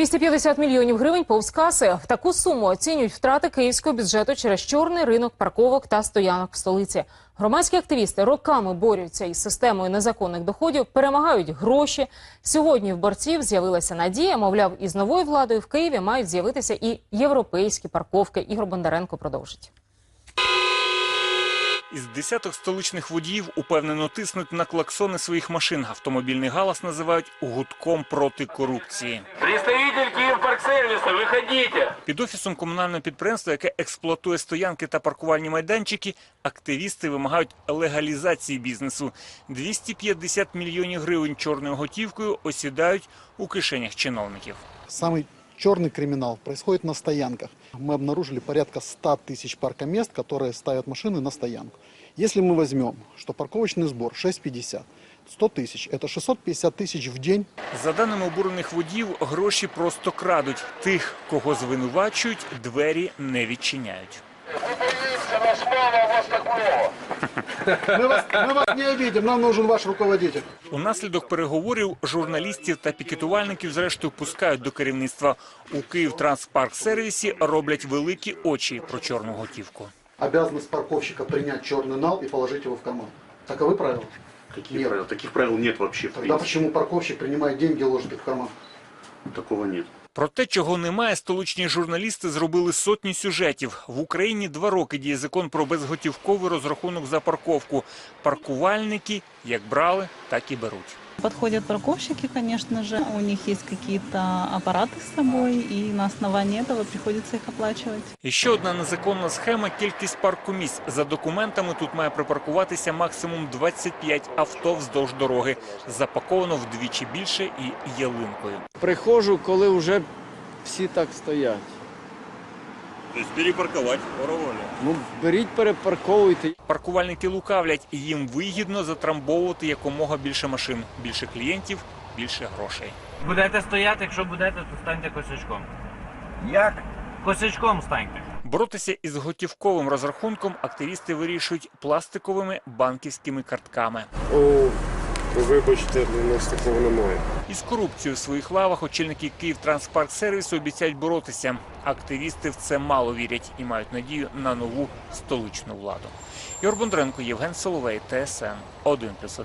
250 мільйонів гривень повз каси. Таку суму оцінюють втрати київського бюджету через чорний ринок парковок та стоянок в столиці. Громадські активісти роками борються із системою незаконних доходів, перемагають гроші. Сьогодні в борців з'явилася надія. Мовляв, із новою владою в Києві мають з'явитися і європейські парковки. Ігор Бондаренко продовжить. Із десяток столичних водіїв упевнено тиснуть на клаксони своїх машин. Автомобільний галас називають гудком проти корупції. Представитель Киевпарксервиса, выходите! Під офісом комунального підприємства, яке експлуатує стоянки та паркувальні майданчики, активісти вимагають легалізації бізнесу. 250 мільйонів гривень чорною готівкою осідають у кишенях чиновників. Самый черный криминал происходит на стоянках. Мы обнаружили порядка 100 тысяч паркомест, которые ставят машины на стоянку. Если мы возьмем, что парковочный сбор 6,50, 100 тысяч, это 650 тысяч в день. За даними обурених водіїв, гроші просто крадуть. Тих, кого звинувачують, двері не відчиняють. Мы вас, мы вас не обидим, нам нужен ваш руководитель. Унаслідок переговорів журналістів та пікетувальників зрештою пускають до керівництва. У Київтранспарксервісі роблять великі очі про чорну готівку. Обязанность парковщика принять черный нал и положить его в карман. Таковы правила? Какие Нет. правила? Таких правил нет вообще, в Тогда принципе. почему парковщик принимает деньги и ложит их в карман? Такого нет. Про те, чого немає, столичні журналісти зробили сотні сюжетів. В Україні два роки діє закон про безготівковий розрахунок за парковку. Паркувальники як брали, так і беруть. Подходят парковщики, конечно же, у них есть какие-то аппараты с собой, и на основании этого приходится их оплачивать. І ще одна незаконна схема – кількість паркомісць. За документами тут має припаркуватися максимум 25 авто вздовж дороги. Запаковано вдвічі більше і ялинкою. Приходжу, коли вже всі так стоять. То есть перепарковать. Ну, беріть, перепарковуйте. Паркувальники лукавлять, і їм вигідно затрамбовувати якомога більше машин. Більше клієнтів, більше грошей. Будете стояти, якщо будете, то станьте косячком. Як? Косячком станьте. Боротися із готівковим розрахунком активісти вирішують пластиковими банківськими картками. О, вибачте, у нас такого немає. Із корупцією в своїх лавах очільники Київтранспарксервісу обіцяють боротися. Активісти в це мало вірять і мають надію на нову столичну владу. Ігор Бондренко, Євген Соловей, ТСН 1+,1.